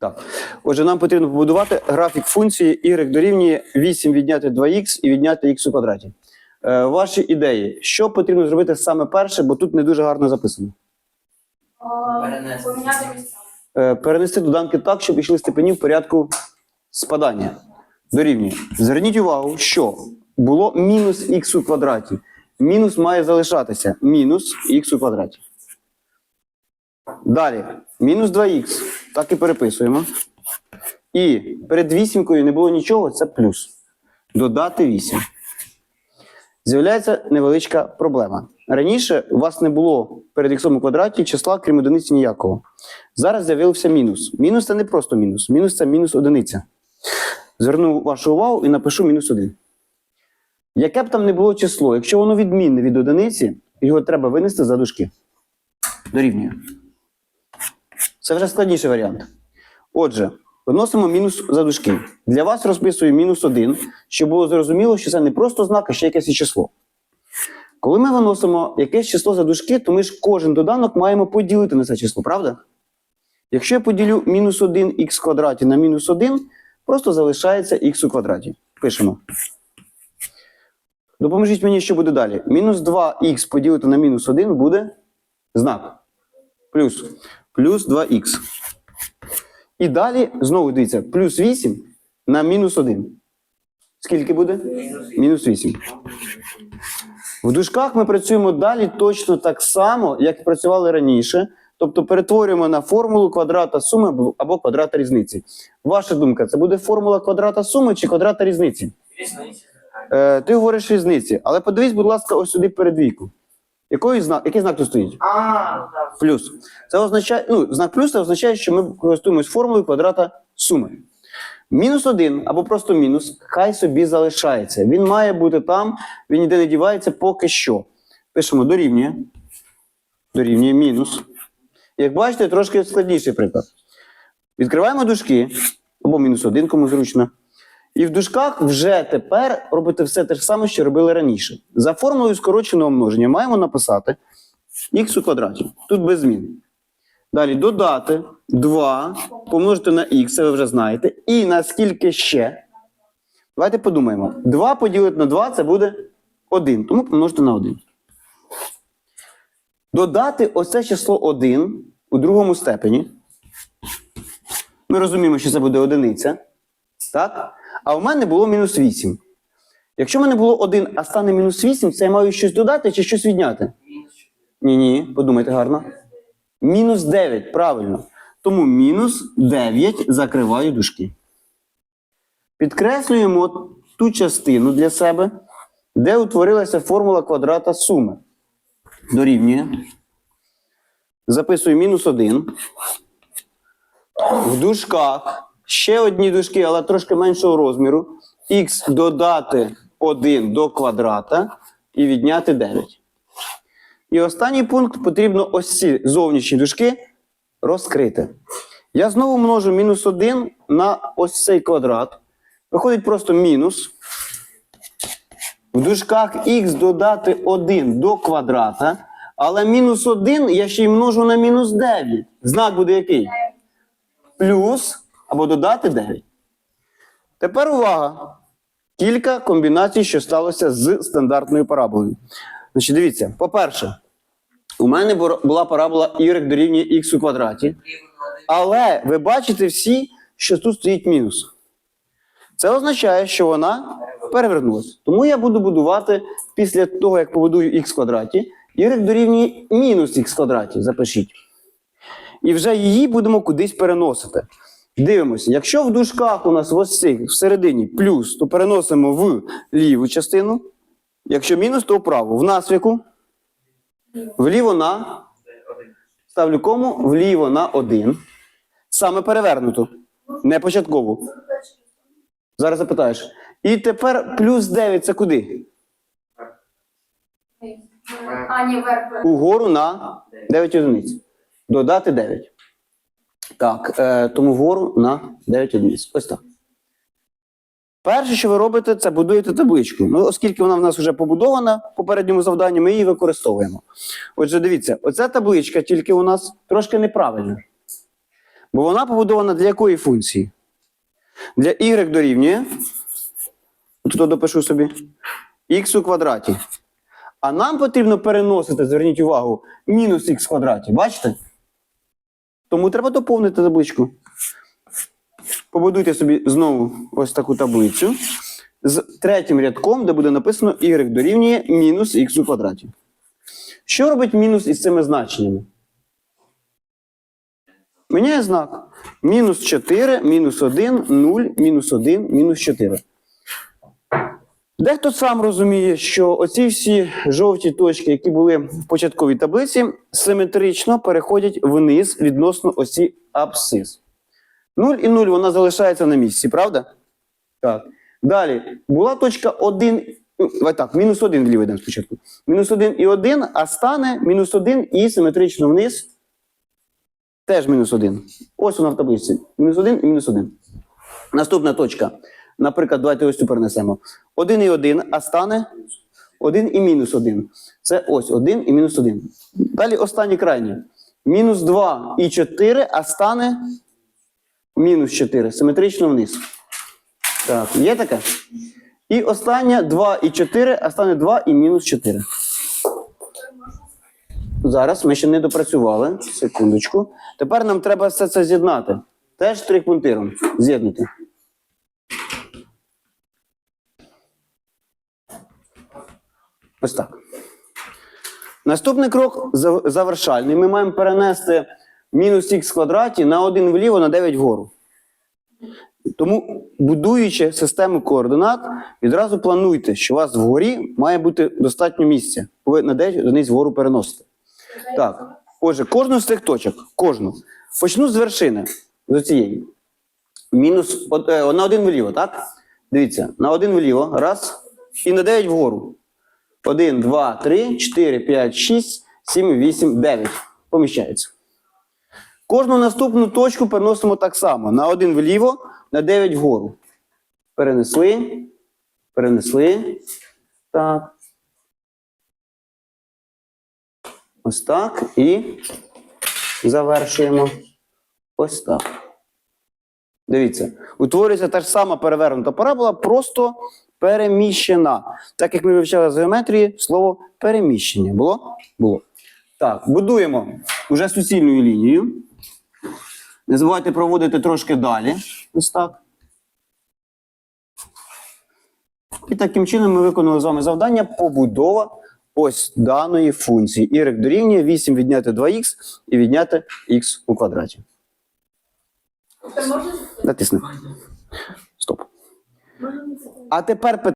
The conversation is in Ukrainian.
Так. Отже, нам потрібно побудувати графік функції y дорівнює 8 відняти 2х і відняти х у квадраті. Е, ваші ідеї, що потрібно зробити саме перше, бо тут не дуже гарно записано. Перенести. Поміняти. Е, перенести доданки так, щоб йшли степені в порядку спадання. Дорівнює. Зверніть увагу, що було мінус х у квадраті. Мінус має залишатися. Мінус х у квадраті. Далі. Мінус 2х. Так і переписуємо. І перед вісімкою не було нічого, це плюс. Додати 8. З'являється невеличка проблема. Раніше у вас не було перед х у квадраті числа, крім одиниці ніякого. Зараз з'явився мінус. Мінус це не просто мінус. Мінус це мінус одиниця. Зверну вашу увагу і напишу мінус 1. Яке б там не було число, якщо воно відмінне від одиниці, його треба винести за дужки. Дорівнює. Це вже складніший варіант. Отже, виносимо мінус за дужки. Для вас розписую мінус 1, щоб було зрозуміло, що це не просто знак, а ще якесь число. Коли ми виносимо якесь число за дужки, то ми ж кожен доданок маємо поділити на це число, правда? Якщо я поділю мінус 1х квадраті на мінус 1, просто залишається х у квадраті. Пишемо. Допоможіть мені, що буде далі. Мінус 2х поділити на мінус 1 буде знак. Плюс. Плюс 2х. І далі, знову дивіться, плюс 8 на мінус 1. Скільки буде? Мінус 8. В дужках ми працюємо далі точно так само, як і працювали раніше. Тобто перетворюємо на формулу квадрата суми або- квадрата різниці. Ваша думка, це буде формула квадрата суми чи квадрата різниці? Різниця. Е, ти говориш різниці, але подивись, будь ласка, ось сюди перед двійку. Який знак, який знак тут стоїть? А. Плюс. Це означає, ну, знак плюс це означає, що ми користуємось формулою квадрата суми. Мінус один або просто мінус, хай собі залишається. Він має бути там, він ніде не дівається поки що. Пишемо дорівнює. Дорівнює мінус. Як бачите, трошки складніший приклад. Відкриваємо дужки, або мінус один, кому зручно. І в дужках вже тепер робите все те ж саме, що робили раніше. За формулою скороченого множення маємо написати х у квадраті. Тут без змін. Далі додати 2, помножити на х, це ви вже знаєте. І наскільки ще? Давайте подумаємо. 2 поділити на 2 це буде 1. Тому помножити на 1. Додати оце число 1 у другому степені. Ми розуміємо, що це буде одиниця. Так? А в мене було мінус 8. Якщо в мене було 1, а стане мінус 8, це я маю щось додати чи щось відняти? Ні, ні, подумайте гарно. Мінус 9, правильно. Тому мінус 9 закриваю дужки. Підкреслюємо ту частину для себе, де утворилася формула квадрата суми. Дорівнює. Записую мінус 1. В дужках ще одні дужки, але трошки меншого розміру. Х додати 1 до квадрата і відняти 9. І останній пункт потрібно ось ці зовнішні дужки розкрити. Я знову множу мінус 1 на ось цей квадрат. Виходить просто мінус. В дужках х додати 1 до квадрата. Але мінус 1 я ще й множу на мінус 9. Знак буде який? Плюс або додати 9. Тепер увага. Кілька комбінацій, що сталося з стандартною параболою. Значить, дивіться, по-перше, у мене була парабола y дорівнює х у квадраті. Але ви бачите всі, що тут стоїть мінус. Це означає, що вона перевернулася. Тому я буду будувати після того, як побудую в квадраті, y дорівнює мінус х квадраті. Запишіть. І вже її будемо кудись переносити. Дивимося, якщо в дужках у нас ось цих всередині плюс, то переносимо в ліву частину. Якщо мінус, то вправо. В нас в яку? Вліво на Ставлю кому вліво на 1. Саме перевернуто. Не початково. Зараз запитаєш. І тепер плюс 9 це куди? Угору на 9 одиниць. Додати 9. Так, е, тому вгору на 9 одиниць. Ось так. Перше, що ви робите, це будуєте табличку. Ну, оскільки вона в нас вже побудована в попередньому завданні, ми її використовуємо. Отже, дивіться, оця табличка тільки у нас трошки неправильна. Бо вона побудована для якої функції? Для y дорівнює. Тут допишу собі. х у квадраті. А нам потрібно переносити, зверніть увагу, мінус х в квадраті. Бачите? Тому треба доповнити табличку. Побудуйте собі знову ось таку таблицю з третім рядком, де буде написано y дорівнює мінус х у квадраті. Що робить мінус із цими значеннями? Міняє знак. Мінус 4, мінус 1, 0, мінус 1, мінус 4. Дехто сам розуміє, що оці всі жовті точки, які були в початковій таблиці, симетрично переходять вниз відносно осі абсцис. 0 і 0 вона залишається на місці, правда? Так. Далі була точка 1. ну, так, мінус 1 вліво йдемо спочатку. Мінус 1 і 1, а стане мінус 1 і симетрично вниз. Теж мінус 1. Ось вона в таблиці. Мінус 1 і мінус 1. Наступна точка. Наприклад, давайте ось цю перенесемо. 1 і 1, а стане 1 і мінус 1. Це ось 1 і мінус 1. Далі останні крайні. Мінус 2 і 4, а стане мінус 4. Симетрично вниз. Так, є таке? І останнє 2 і 4, а стане 2 і мінус 4. Зараз ми ще не допрацювали. Секундочку. Тепер нам треба все це з'єднати. Теж трикпунктиром. З'єднати. Ось так. Наступний крок завершальний. Ми маємо перенести мінус х квадраті на 1 вліво, на 9 вгору. Тому, будуючи систему координат, відразу плануйте, що у вас вгорі має бути достатньо місця. Ви на 9 одиниць вгору переносите. Так. Отже, кожну з цих точок, кожну. Почну з вершини, з цієї. Мінус е, на один вліво, так? Дивіться, на один вліво, раз, і на 9 вгору. 1, 2, 3, 4, 5, 6, 7, 8, 9. Поміщається. Кожну наступну точку переносимо так само. На один вліво, на 9 вгору. Перенесли. Перенесли. Так. Ось так. І завершуємо. Ось так. Дивіться, утворюється та ж сама перевернута парабола, просто переміщена. Так як ми вивчали з геометрії, слово переміщення. Було? Було. Так, будуємо вже суцільною лінією. Не забувайте проводити трошки далі. Ось так. І таким чином ми виконали з вами завдання побудова ось даної функції. Y дорівнює 8 відняти 2х і відняти х у квадраті. Натисни. А тепер питання.